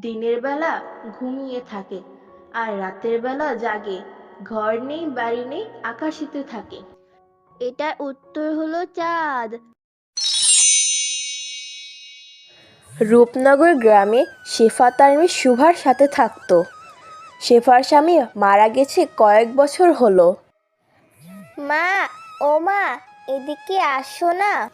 দিনের বেলা ঘুমিয়ে থাকে আর রাতের বেলা জাগে। ঘর নেই বাড়ি নেই আকাশিতে থাকে। এটার উত্তর হলো চাঁদ। রূপনগর গ্রামে শেফা তার মেয়ে সুভার সাথে থাকতো। শেফার স্বামী মারা গেছে কয়েক বছর হলো। মা ও মা এদিকে আসো না।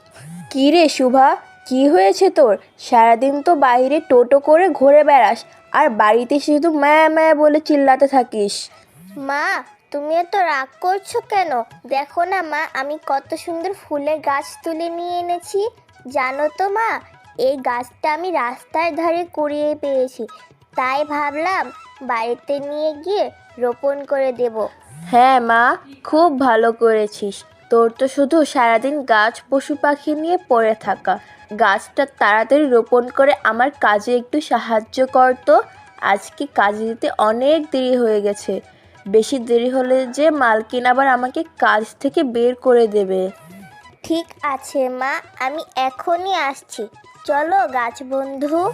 কি রে শুভা কি হয়েছে তোর? সারাদিন তো বাইরে টোটো করে ঘুরে বেড়াস আর বাড়িতে শুধু ম্যা ম্যা বলে চিল্লাতে থাকিস। মা তুমি এত রাগ করছ কেন? দেখো না মা আমি কত সুন্দর ফুলের গাছ তুলে নিয়ে এনেছি। জানো তো মা এই গাছটা আমি রাস্তার ধারে কুড়িয়ে পেয়েছি। তাই ভাবলাম বাড়িতে নিয়ে গিয়ে রোপণ করে দেব। হ্যাঁ মা খুব ভালো করেছিস। তোর তো শুধু সারাদিন গাছ পশু পাখি নিয়ে পড়ে থাকা। গাছটা তাড়াতাড়ি রোপণ করে আমার কাজে একটু সাহায্য করতো আজকে কাজে দিতে অনেক দেরি হয়ে গেছে। বেশি দেরি হলে যে মালকিন আবার আমাকে কাজ থেকে বের করে দেবে। ঠিক আছে মা। আমি এখনই আসছি। চলো গাছ বন্ধু।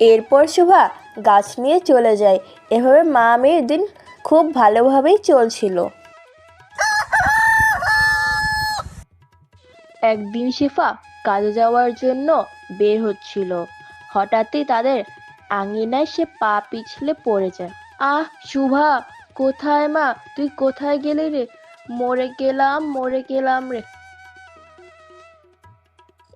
এরপর শোভা গাছ নিয়ে চলে যায়। এভাবে মা মেয়ের দিন খুব ভালোভাবেই চলছিল। একদিন শেফা কাজে যাওয়ার জন্য বের হচ্ছিল। হঠাৎই তাদের আঙিনায় সে পা পিছলে পড়ে যায়। আহ শুভা কোথায় মা? তুই কোথায় গেলি রে? মরে গেলাম মরে গেলাম রে।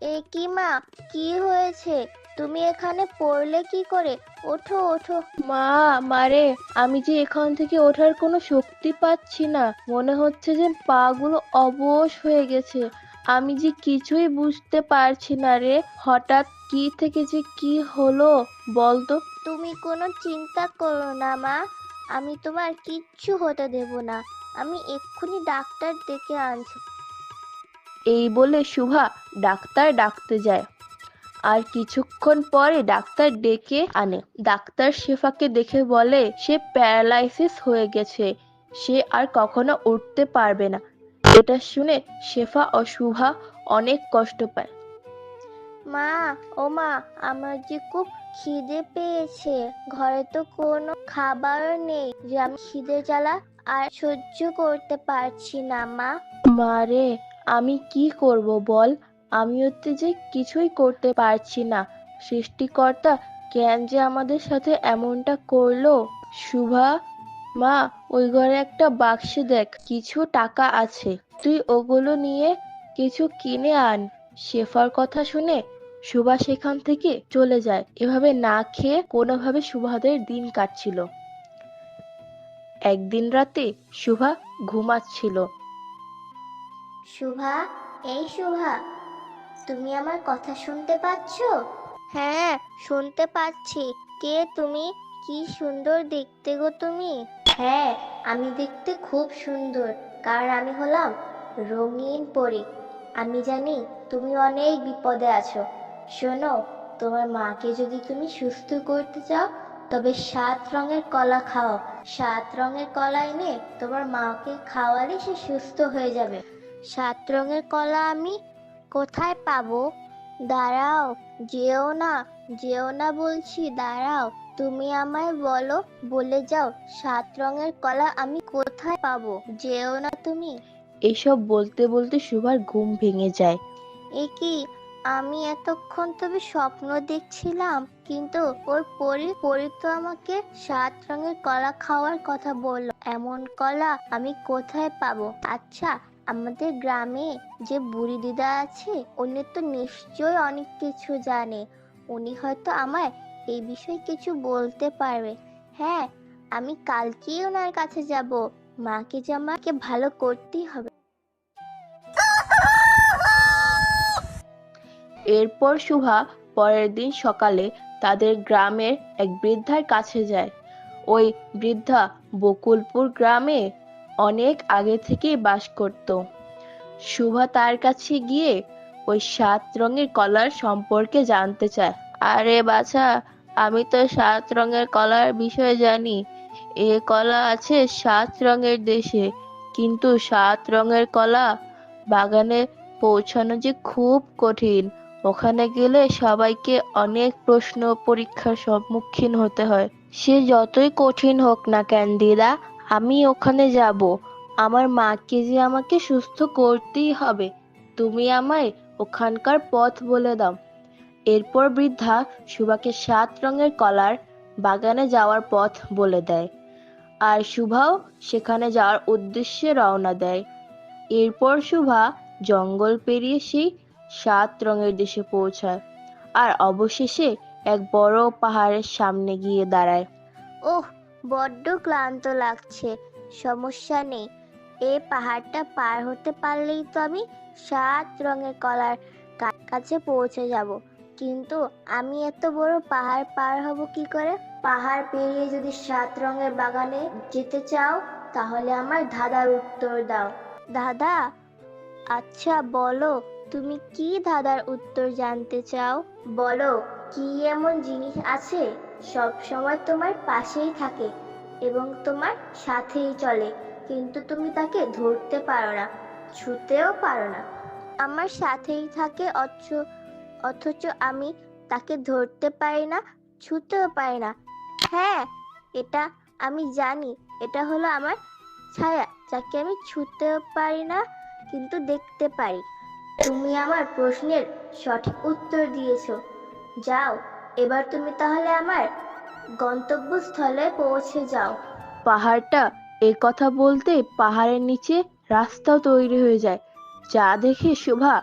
এ কি মা কি হয়েছে? তুমি এখানে পড়লে কি করে? ওঠো ওঠো। মা মারে আমি যে এখান থেকে ওঠার কোনো শক্তি পাচ্ছি না। মনে হচ্ছে যে পা গুলো অবশ হয়ে গেছে। আমি যে কিছুই বুঝতে পারছি না রে। হঠাৎ কি থেকে যে কি হলো বলতো তুমি কোনো চিন্তা করো না মা। আমি তোমার কিচ্ছু হতে দেব না। আমি এক্ষুনি ডাক্তার ডেকে আনছি। এই বলে শুভা ডাক্তার ডাকতে যায়। আর কিছুক্ষণ পরে ডাক্তার ডেকে আনে। ডাক্তার শেফাকে দেখে বলে সে প্যারালাইসিস হয়ে গেছে। সে আর কখনো উঠতে পারবে না। এটা শুনে শেফা ও শুভা অনেক কষ্ট পায়। মা ও মা আমার যে খুব খিদে পেয়েছে। ঘরে তো কোনো খাবারও নেই। যে আমি খিদে জ্বালা আর সহ্য করতে পারছি না মা। মারে আমি কি করব বল? আমি হচ্ছে যে কিছুই করতে পারছি না। সৃষ্টিকর্তা কেন যে আমাদের সাথে এমনটা করল? শুভা মা ওই ঘরে একটা বাক্সে দেখ কিছু টাকা আছে। তুই ওগুলো নিয়ে কিছু কিনে আন। শেফার কথা শুনে সুভা সেখান থেকে চলে যায়। এভাবে না খেয়ে কোনোভাবে সুভাদের দিন কাটছিল। একদিন রাতে সুভা ঘুমাচ্ছিল। শুভা এই শুভা তুমি আমার কথা শুনতে পাচ্ছো? হ্যাঁ শুনতে পাচ্ছি। কে তুমি? কি সুন্দর দেখতে গো তুমি। হ্যাঁ আমি দেখতে খুব সুন্দর। কারণ আমি হলাম? রঙিন পরি। আমি জানি তুমি অনেক বিপদে আছো। শোনো, তোমার মাকে যদি তুমি সুস্থ করতে চাও, তবে সাত রঙের কলা খাও। সাত রঙের কলা এনে তোমার মাকে খাওয়ালে সে সুস্থ হয়ে যাবে। সাত রঙের কলা আমি কোথায় পাবো? দাঁড়াও, যেও না যেও না বলছি, দাঁড়াও। তুমি আমায় বলো বলে যাও সাত রঙের কলা আমি কোথায় পাবো? যেও না তুমি। এসব বলতে বলতে সুভার ঘুম ভেঙে যায়। এ কি আমি এতক্ষণ তবে স্বপ্ন দেখছিলাম কিন্তু ওর পরি পরি তো আমাকে সাত রঙের কলা খাওয়ার কথা বলল। এমন কলা আমি কোথায় পাবো? আচ্ছা আমাদের গ্রামে যে বুড়ি দিদা আছে উনি তো নিশ্চয়ই অনেক কিছু জানে। উনি হয়তো আমায় এই বিষয়ে কিছু বলতে পারবে। হ্যাঁ আমি কালকেই ওনার কাছে যাব। মাকে যে আমাকে ভালো করতেই হবে। এরপর সুভা পরের দিন সকালে তাদের গ্রামের এক বৃদ্ধার কাছে যায়। ওই বৃদ্ধা বকুলপুর গ্রামে অনেক আগে থেকেই বাস করত। সুভা তার কাছে গিয়ে ওই সাত রঙের কলার সম্পর্কে জানতে চায়। আরে বাছা, আমি তো সাত রঙের কলার বিষয়ে জানি। এ কলা আছে সাত রঙের দেশে, কিন্তু সাত রঙের কলা বাগানে পৌঁছানো যে খুব কঠিন, ওখানে গেলে সবাইকে অনেক প্রশ্ন পরীক্ষার সম্মুখীন হতে হয়। সে যতই কঠিন হোক না কেন, দিদা, আমি ওখানে যাব। আমার মাকে যে আমাকে সুস্থ করতেই হবে, তুমি আমায় ওখানকার পথ বলে দাও। এরপর বৃদ্ধা সুভাকে সাত রঙের কলার বাগানে যাওয়ার পথ বলে দেয়। আর শুভাও সেখানে যাওয়ার উদ্দেশ্যে রওনা দেয়। এরপর শুভা জঙ্গল পেরিয়ে সেই সাত রঙের দেশে পৌঁছায় আর অবশেষে এক বড় পাহাড়ের সামনে গিয়ে দাঁড়ায়। ওহ, বড্ড ক্লান্ত লাগছে, সমস্যা নেই। এ পাহাড়টা পার হতে পারলেই তো আমি সাত রঙের কলার কাছে পৌঁছে যাব। কিন্তু আমি এত বড় পাহাড় পার হব কি করে? পাহাড় পেরিয়ে যদি সাত রঙের বাগানে যেতে চাও, তাহলে আমার দাদার উত্তর দাও। দাদা আচ্ছা বলো, তুমি কি দাদার উত্তর জানতে চাও? বলো, কি এমন জিনিস আছে? সব সময় তোমার পাশেই থাকে এবং তোমার সাথেই চলে, কিন্তু তুমি তাকে ধরতে পারো না, ছুতেও পারো না। আমার সাথেই থাকে অথচ অথচ আমি তাকে ধরতে পারি না, ছুতেও পারি না। হ্যাঁ এটা আমি জানি, এটা হলো আমার ছায়া, যাকে আমি ছুতেও পারি না, কিন্তু দেখতে পারি। তুমি আমার প্রশ্নের সঠিক উত্তর দিয়েছ। যাও, এবার তুমি তাহলে আমার গন্তব্যস্থলে পৌঁছে যাও। পাহাড়টা এই কথা বলতে পাহাড়ের নিচে রাস্তাও তৈরি হয়ে যায়, যা দেখে শোভা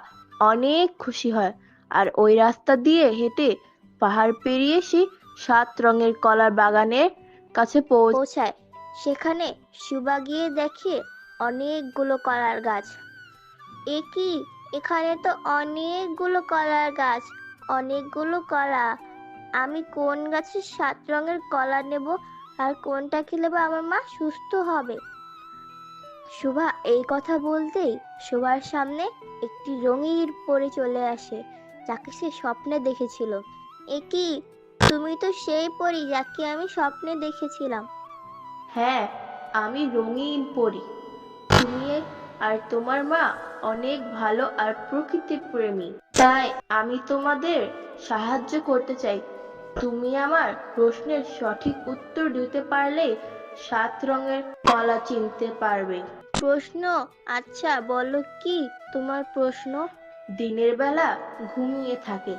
অনেক খুশি হয়। আর ওই রাস্তা দিয়ে হেঁটে পাহাড় পেরিয়ে সে সাত রঙের কলার বাগানের কাছে পৌঁছায়। সেখানে সুবা গিয়ে দেখে অনেকগুলো কলার গাছ। এ কি এখানে তো অনেকগুলো কলার গাছ, অনেকগুলো কলা। আমি কোন গাছের সাত রঙের কলা নেব আর কোনটা খেলে বা আমার মা সুস্থ হবে? শুভা এই কথা বলতেই শুভার সামনে একটি রঙিন পরে চলে আসে। যাকে সে স্বপ্নে দেখেছিল। এ কি? তুমি তো সেই পরি যাকে আমি স্বপ্নে দেখেছিলাম। হ্যাঁ আমি রঙিন পরি। তুমি আর তোমার মা অনেক ভালো আর প্রকৃতি প্রেমী। তাই আমি তোমাদের সাহায্য করতে চাই। তুমি আমার প্রশ্নের সঠিক উত্তর দিতে পারলে সাত রঙের কলা চিনতে পারবে। প্রশ্ন? আচ্ছা বলো কি তোমার প্রশ্ন? দিনের বেলা ঘুমিয়ে থাকে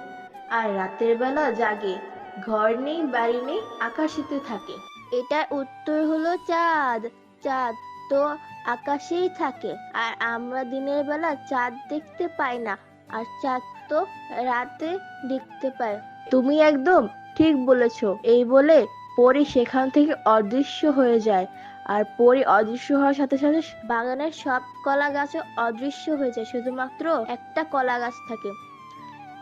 আর রাতের বেলা জাগে। ঘর নেই বাড়ি নেই আকাশেতে থাকে। এটার উত্তর হলো চাঁদ। চাঁদ তো আকাশেই থাকে আর আমরা দিনের বেলা চাঁদ দেখতে পাই না আর চাঁদ তো রাতে দেখতে পাই। তুমি একদম ঠিক বলেছ। এই বলে পরি সেখান থেকে অদৃশ্য হয়ে যায় আর পরি অদৃশ্য হওয়ার সাথে সাথে বাগানের সব কলা গাছও অদৃশ্য হয়ে যায়। শুধুমাত্র একটা কলা গাছ থাকে।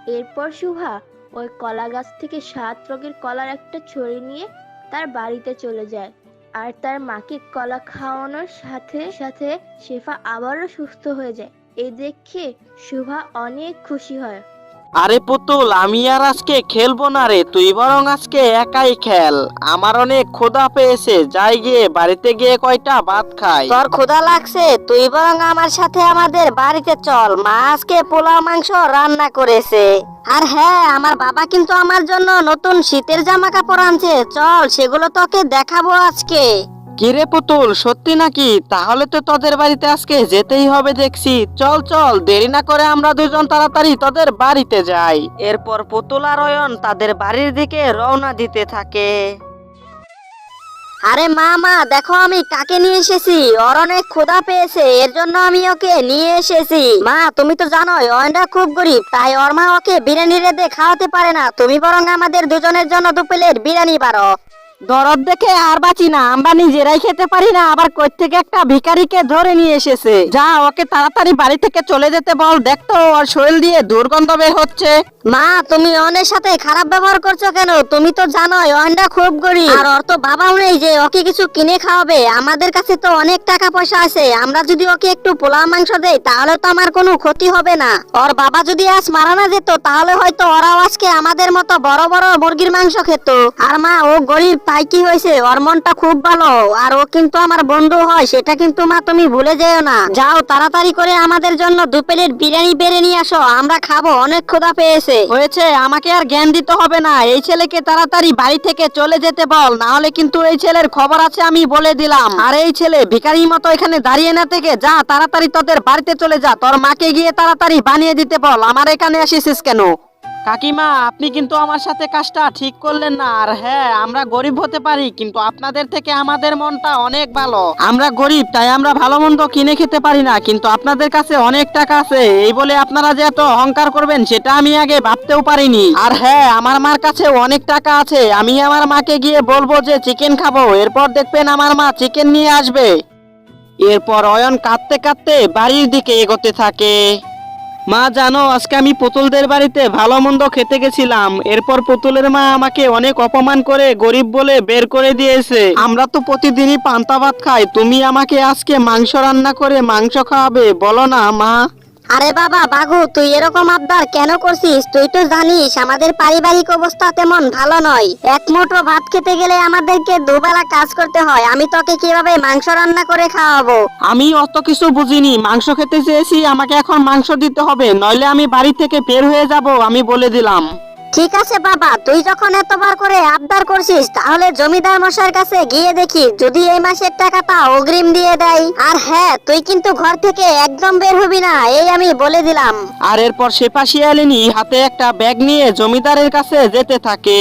এরপর শুভা ওই কলা গাছ থেকে সাত রঙের কলার একটা ছড়ি নিয়ে তার বাড়িতে চলে যায়। আর তার মাকে কলা খাওয়ানোর সাথে সাথে শেফা আবারও সুস্থ হয়ে যায়। এই দেখে শুভা অনেক খুশি হয়। আরে পুতুল, আমি আর আজকে খেলব না রে, তুই বরং আজকে একাই খেল। আমার অনেক ক্ষুধা পেয়েছে, যাই গিয়ে বাড়িতে গিয়ে কয়টা ভাত খাই। তোর ক্ষুধা লাগছে, তুই বরং আমার সাথে আমাদের বাড়িতে চল, মা আজকে পোলাও মাংস রান্না করেছে। আর হ্যাঁ আমার বাবা কিন্তু আমার জন্য নতুন শীতের জামা কাপড় আনছে, চল সেগুলো তোকে দেখাবো আজকে। কিরে পুতুল, সত্যি নাকি? তাহলে তো তোদের বাড়িতে আজকে যেতেই হবে দেখছি। চল চল, দেরি না করে আমরা দুজন তাড়াতাড়ি তোদের বাড়িতে যাই। এরপর পুতুল আর অয়ন তাদের বাড়ির দিকে রওনা দিতে থাকে। আরে মা মা, দেখো আমি কাকে নিয়ে এসেছি। ওর অনেক ক্ষুধা পেয়েছে, এর জন্য আমি ওকে নিয়ে এসেছি। মা, তুমি তো জানোই, অয়নটা খুব গরিব, তাই ওর মা ওকে বিরিয়ানি রেঁধে খাওয়াতে পারে না। তুমি বরং আমাদের দুজনের জন্য দু প্লেট বিরিয়ানি পারো দরদ দেখে আর বাঁচি না। আমরা নিজেরাই খেতে পারি না, আবার কই থেকে একটা ভিখারিকে ধরে নিয়ে এসেছে। যা, ওকে তাড়াতাড়ি বাড়ি থেকে চলে যেতে বল দেখতো ওর শরীর দিয়ে দুর্গন্ধ বের হচ্ছে। মা, তুমি অনের সাথে খারাপ ব্যবহার করছ কেন? তুমি তো জানোই অনটা খুব গরিব। আর ওর তো বাবাও নেই যে, ওকে কিছু কিনে খাওয়াবে। আমাদের কাছে তো অনেক টাকা পয়সা আছে। আমরা যদি ওকে একটু পোলাও মাংস দেই, তাহলে তো আমার কোনো ক্ষতি হবে না। ওর বাবা যদি আজ মারা না যেত, তাহলে হয়তো ওরাও আজকে আমাদের মতো বড় বড় মুরগির মাংস খেত। আর মা, ও গরিব তাই কি হয়েছে? ওর মনটা খুব ভালো, আর ও কিন্তু আমার বন্ধু হয়, সেটা কিন্তু মা তুমি ভুলে যেও না। যাও, তাড়াতাড়ি করে আমাদের জন্য দু প্লেট বিরিয়ানি বেড়ে নিয়ে আসো, আমরা খাব, অনেক ক্ষুধা পেয়েছে। হয়েছে, আমাকে আর জ্ঞান দিতে হবে না, এই ছেলেকে তাড়াতাড়ি বাড়ি থেকে চলে যেতে বল না হলে কিন্তু এই ছেলের খবর আছে আমি বলে দিলাম। আর এই ছেলে ভিখারির মতো এখানে দাঁড়িয়ে না থেকে, যা, তাড়াতাড়ি তোদের বাড়িতে চলে যা, তোর মাকে গিয়ে তাড়াতাড়ি বানিয়ে দিতে বল, আমার এখানে আসিস কেন? কাকিমা, আপনি কিন্তু আমার সাথে কাজটা ঠিক করলেন না। আর হ্যাঁ আমরা গরিব হতে পারি, কিন্তু আপনাদের থেকে আমাদের মনটা অনেক ভালো। আমরা গরিব, তাই আমরা ভালো মন্দ কিনে খেতে পারি না, কিন্তু আপনাদের কাছে অনেক টাকা আছে। এই বলে আপনারা যে এত অহংকার করবেন, সেটা আমি আগে ভাবতেও পারিনি। আর হ্যাঁ আমার মার কাছে অনেক টাকা আছে। আমি আমার মাকে গিয়ে বলব যে, চিকেন খাব। এরপর দেখবেন আমার মা চিকেন নিয়ে আসবে। এরপর অয়ন কাঁদতে কাঁদতে বাড়ির দিকে এগোতে থাকে। মা, জানো, আজকে আমি পুতুলদের বাড়িতে ভালো মন্দ খেতে গেছিলাম। এরপর পুতুলের মা আমাকে অনেক অপমান করে, গরিব বলে বের করে দিয়েছে। আমরা তো প্রতিদিনই পান্তা ভাত খাই, তুমি আমাকে আজকে মাংস রান্না করে মাংস খাওয়াবে, বলো না, মা। আরে বাবা, বাঘু, তুই এরকম আবদার কেন করছিস? তুই তো জানিস, আমাদের পারিবারিক অবস্থা তেমন ভালো নয়। এক মুঠো ভাত খেতে গেলে আমাদেরকে দুবেলা কাজ করতে হয়। আমি তোকে কীভাবে মাংস রান্না করে খাওয়াবো? আমি অত কিছু বুঝিনি। মাংস খেতে চেয়েছি, আমাকে এখন মাংস দিতে হবে। নইলে আমি বাড়ি থেকে বের হয়ে যাব, আমি বলে দিলাম। ঠিক আছে, বাবা। তুই যখন এতবার করে আবদার করছিস, তাহলে জমিদার মশাইয়ের কাছে গিয়ে দেখি, যদি এই মাসের টাকাটা অগ্রিম দিয়ে দেয়। আর হ্যাঁ তুই কিন্তু ঘর থেকে একদম বের হবি না, এই আমি বলে দিলাম। আর এরপর সেপাশি আলিনী হাতে একটা ব্যাগ নিয়ে জমিদারের কাছে যেতে থাকে।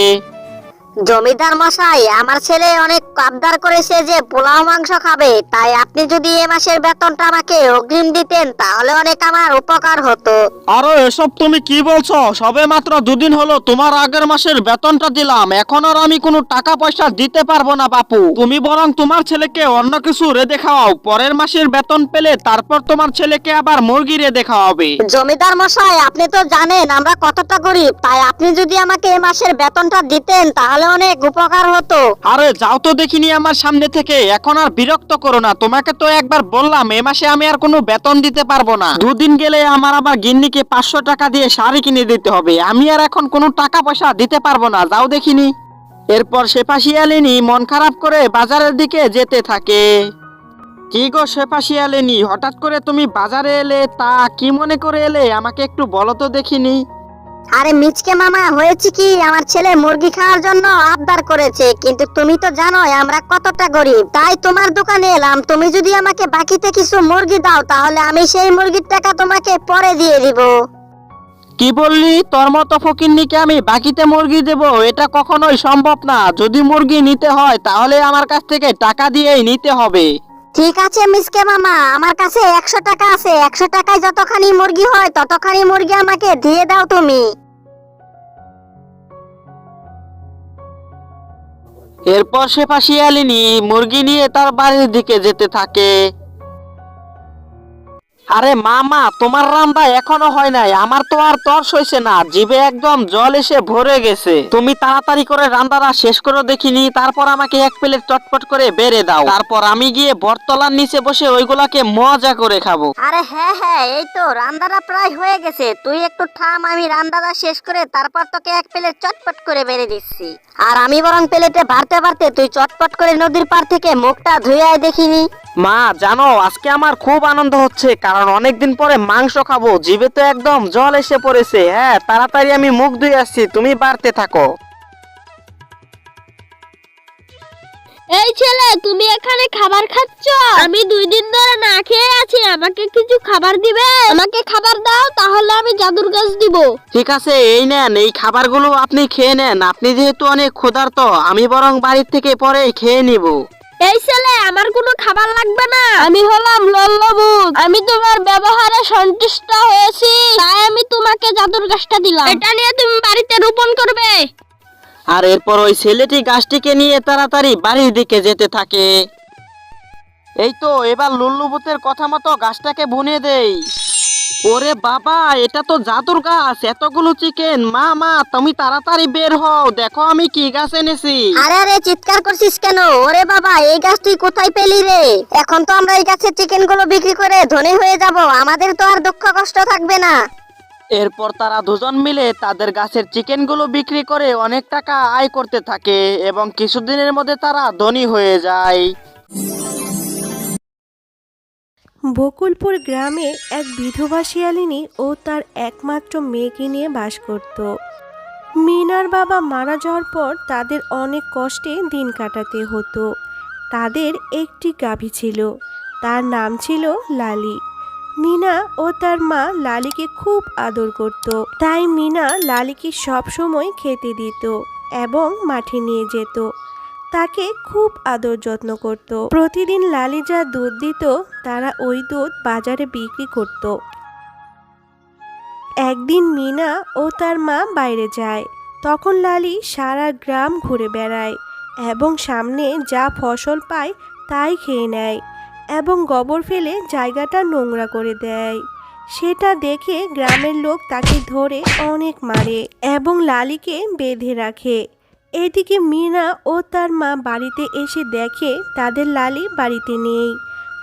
জমিদার মশাই আমার ছেলে অনেক আবদার করেছে যে পোলাও মাংস খাবে। তাই আপনি যদি এ মাসের বেতনটা আমাকে অগ্রিম দিতেন তাহলে অনেক আমার উপকার হতো। আরে এসব তুমি কি বলছো? সবে মাত্র দুদিন হলো তোমার আগের মাসের বেতনটা দিলাম। এখন আর আমি কোনো টাকা পয়সা দিতে পারব না বাপু। তুমি বরং তোমার ছেলেকে অন্য কিছু রেঁধে খাওয়াও। পরের মাসের বেতন পেলে তারপর তোমার ছেলেকে আবার মুরগি রেঁধে খাওয়াবে। জমিদার মশাই আপনি তো জানেন আমরা কতটা গরিব। তাই আপনি যদি আমাকে এ মাসের বেতনটা দিতেন তাহলে অনেক উপকার হতো। আরে, যাও তো দেখিনি আমার সামনে থেকে। এখন আর বিরক্ত করো না। তোমাকে তো একবার বললাম, এ মাসে আমি আর কোনো বেতন দিতে পারব না। দুদিন গেলে আমার আবার গিন্নিকে পাঁচশো টাকা দিয়ে শাড়ি কিনে দিতে হবে। আমি আর এখন কোনো টাকা পয়সা দিতে পারব না। যাও দেখিনি। এরপর আলিনী মন খারাপ করে বাজারের দিকে যেতে থাকে। কি গো আলিনী, হঠাৎ করে তুমি বাজারে এলে তা কি মনে করে এলে? আমাকে একটু বলো তো দেখিনি। আরে মিচকে মামা, হয়েছে কি? আমার ছেলে মুরগি খাওয়ার জন্য আবদার করেছে, কিন্তু তুমি তো জানোই আমরা কতটা গরিব। তাই তোমার দোকানে এলাম, তুমি যদি আমাকে বাকিতে কিছু মুরগি দাও, তাহলে আমি সেই মুরগির টাকা তোমাকে পরে দিয়ে দিব। কি বললি? তোর মতো ফকিন্নিকে আমি বাকিতে মুরগি দেব, এটা কখনোই সম্ভব না। যদি মুরগি নিতে হয়, তাহলে আমার কাছ থেকে টাকা দিয়েই নিতে হবে। ঠিক আছে, মিসকে মামা, আমার কাছে একশো টাকা আছে। একশো টাকায় যতখানি মুরগি হয়, ততখানি মুরগি আমাকে দিয়ে দাও তুমি। এরপর সে পাশে আলিনি মুরগি নিয়ে তার বাড়ির দিকে যেতে থাকে। আরে মামা, তোমার রান্না এখনও হয় নাই। আমার তো আর তর্স হয়েছে না। জিভে একদম জল এসে ভরে গেছে। তুমি তাড়াতাড়ি করে রান্নাটা শেষ করে দেখিনি। তারপর আমাকে এক প্লেট চটপট করে বেড়ে দাও। তারপর আমি গিয়ে বটতলার নিচে বসে ওইগুলাকে মজা করে খাব। আরে হ্যাঁ হ্যাঁ এই তো রান্দাটা প্রায় হয়ে গেছে। তুই একটু থাম, আমি রান্দাটা শেষ করে তারপর তোকে এক প্লেট চটপট করে বেড়ে দিচ্ছি। আর আমি বরং প্লেটে বাড়তে বাড়তে তুই চটপট করে নদীর পার থেকে মুখটা ধুয়ে দেখিনি। মা জানো আজকে আমার খুব আনন্দ হচ্ছে কারণ অনেকদিন পরে মাংস খাব জিভে তো একদম জল এসে পড়েছে হ্যাঁ তাড়াতাড়ি আমি মুখ ধুয়ে আসছি তুমি বাড়তে থাকো। এই ছেলে তুমি এখানে খাবার খাচ্ছ? আমি দুই দিন ধরে না খেয়ে আছি আমাকে কিছু খাবার দিবে? আমাকে খাবার দাও তাহলে আমি জাদুর গাছ দিব। ঠিক আছে এই নেন এই খাবারগুলো আপনি খেয়ে নেন আপনি যেহেতু অনেক ক্ষুধার্ত আমি বরং বাড়ির থেকে পরে খেয়ে নিব। এই ছেলে আমার কোনো খাবার লাগবে না। আমি হলাম লল্লবুত আমি তোমার ব্যবহারে সন্তুষ্ট হয়েছি তাই আমি তোমাকে জাদুর গাছটা দিলাম। এটা নিয়ে তুমি বাড়িতে রোপণ করবে। আর এরপর ওই ছেলেটি গাছটিকে নিয়ে তাড়াতাড়ি বাড়ির দিকে যেতে থাকে। এই তো এবার লুল্লুবুতের কথা মতো গাছটাকে বুনে দেই। ওরে বাবা এটা তো জাদুর গাছ এতগুলো চিকেন মা মা তুমি তাড়াতাড়ি বের হও দেখো আমি কি গাছ এনেছি। আরে আরে চিৎকার করছিস কেন? ওরে বাবা এই গাছ তুই কোথায় পেলি রে? এখন তো আমরা এই গাছের চিকেনগুলো বিক্রি করে ধনী হয়ে যাব আমাদের তো আর দুঃখ কষ্ট থাকবে না। এরপর তারা দুজন মিলে তাদের গাছের চিকেনগুলো বিক্রি করে অনেক টাকা আয় করতে থাকে এবং কিছুদিনের মধ্যে তারা ধনী হয়ে যায়। বকুলপুর গ্রামে এক বিধবা শিয়ালিনী ও তার একমাত্র মেয়েকে নিয়ে বাস করত। মিনার বাবা মারা যাওয়ার পর তাদের অনেক কষ্টে দিন কাটাতে হতো। তাদের একটি গাভী ছিল, তার নাম ছিল লালি। মিনা ও তার মা লালিকে খুব আদর করত, তাই মিনা লালিকে সব সময় খেতে দিত এবং মাঠে নিয়ে যেত। তাকে খুব আদর যত্ন করত। প্রতিদিন লালি যা দুধ দিত, তারা ওই দুধ বাজারে বিক্রি করত। একদিন মিনা ও তার মা বাইরে যায়। তখন লালি সারা গ্রাম ঘুরে বেড়ায় এবং সামনে যা ফসল পায় তাই খেয়ে নেয় এবং গোবর ফেলে জায়গাটা নোংরা করে দেয়। সেটা দেখে গ্রামের লোক তাকে ধরে অনেক মারে এবং লালিকে বেঁধে রাখে। এদিকে মিনা ও তার মা বাড়িতে এসে দেখে তাদের লালি বাড়িতে নেই।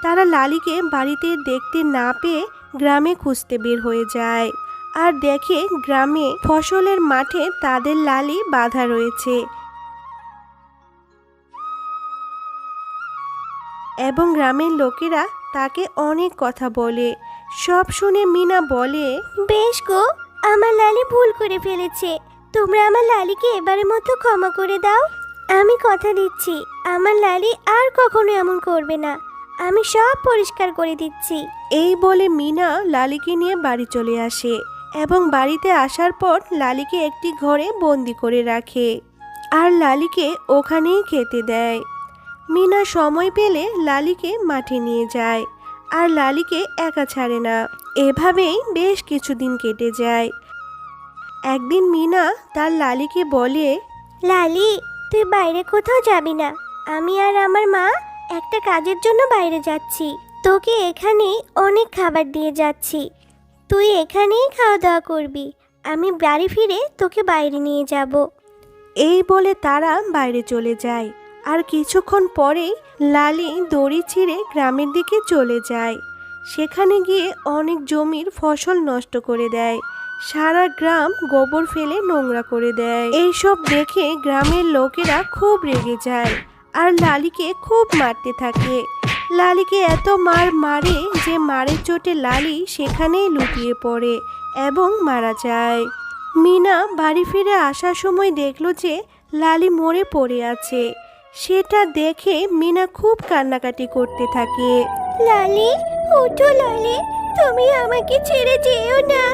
তারা লালিকে বাড়িতে দেখতে না পেয়ে গ্রামে খুঁজতে বের হয়ে যায় আর দেখে গ্রামে ফসলের মাঠে তাদের লালি বাঁধা রয়েছে। এবং গ্রামের লোকেরা তাকে অনেক কথা বলে। সব শুনে মিনা বলে, বেশ গো, আমার লালি ভুল করে ফেলেছে। তোমরা আমার লালিকে এবারের মতো ক্ষমা করে দাও। আমি কথা দিচ্ছি, আমার লালি আর কখনো এমন করবে না। আমি সব পরিষ্কার করে দিচ্ছি। এই বলে মিনা লালিকে নিয়ে বাড়ি চলে আসে এবং বাড়িতে আসার পর লালিকে একটি ঘরে বন্দি করে রাখে আর লালিকে ওখানেই খেতে দেয়। মিনা সময় পেলে লালিকে মাঠে নিয়ে যায় আর লালিকে একা ছাড়ে না। এভাবেই বেশ কিছুদিন কেটে যায়। একদিন মিনা তার লালিকে বলে লালি তুই বাইরে কোথাও যাবি না। আমি আর আমার মা একটা কাজের জন্য বাইরে যাচ্ছি। তোকে এখানে অনেক খাবার দিয়ে যাচ্ছি। তুই এখানেই খাওয়া দাওয়া করবি। আমি বাড়ি ফিরে তোকে বাইরে নিয়ে যাব। এই বলে তারা বাইরে চলে যায়। আর কিছুক্ষণ পরেই লালি দড়ি ছিঁড়ে গ্রামের দিকে চলে যায়। সেখানে গিয়ে অনেক জমির ফসল নষ্ট করে দেয়। সারা গ্রাম গোবর ফেলে নোংরা করে দেয়। এইসব দেখে গ্রামের লোকেরা খুব রেগে যায় আর লালিকে খুব মারতে থাকে। লালিকে এত মার মারে যে মারের চোটে লালি সেখানেই লুটিয়ে পড়ে এবং মারা যায়। মিনা বাড়ি ফিরে আসার সময় দেখল যে লালি মরে পড়ে আছে। সেটা দেখে মিনা খুব কান্নাকাটি করতে থাকে। লালি, ওঠো লালি তুমি আমাকে ছেড়ে যেও না।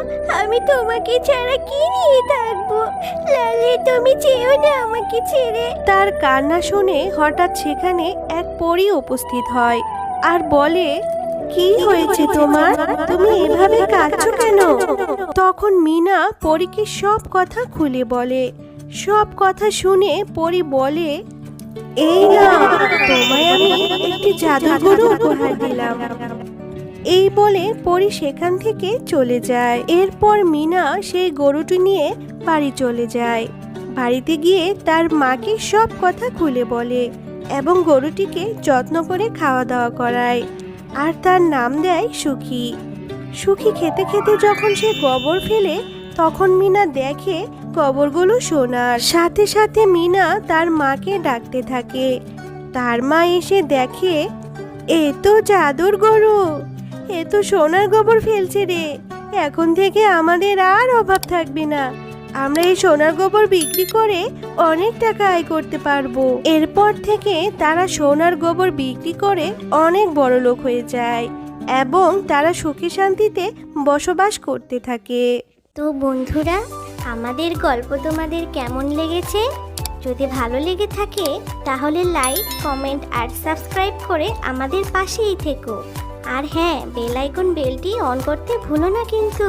আমি তোমাকে ছাড়া কি নিয়ে থাকব? লালি তুমি যেও না আমাকে ছেড়ে। তার কান্না শুনে হঠাৎ সেখানে এক পরী উপস্থিত হয় আর বলে কি হয়েছে তোমার? তুমি এভাবে কাঁদছো কেন? তখন মিনা পরীকে সব কথা খুলে বলে। সব কথা শুনে পরী বলে এই না তোমায় আমি একটি জাদুঘর উপহার দিলাম। এই বলে পরি সেখান থেকে চলে যায়। এরপর মিনা সেই গরুটি নিয়ে বাড়ি চলে যায়। বাড়িতে গিয়ে তার মাকে সব কথা খুলে বলে এবং গরুটিকে যত্ন করে খাওয়া দাওয়া করায় আর তার নাম দেয় সুখী। সুখী খেতে খেতে যখন সে গোবর ফেলে, তখন মিনা দেখে গোবরগুলো সোনার। সাথে সাথে মিনা তার মাকে ডাকতে থাকে। তার মা এসে দেখে, এ তো জাদুর গরু! এ তো সোনার গোবর ফেলছে রে। এখন থেকে আমাদের আর অভাব থাকবে না। আমরা এই সোনার গোবর বিক্রি করে অনেক টাকা আয় করতে পারব। এরপর থেকে তারা সোনার গোবর বিক্রি করে অনেক বড় লোক হয়ে যায় এবং তারা সুখে শান্তিতে বসবাস করতে থাকে। তো বন্ধুরা, আমাদের গল্প তোমাদের কেমন লেগেছে? যদি ভালো লেগে থাকে, তাহলে লাইক কমেন্ট আর সাবস্ক্রাইব করে আমাদের পাশেই থেকো। আর হ্যাঁ বেল আইকন বেলটি অন করতে ভুলো না কিন্তু।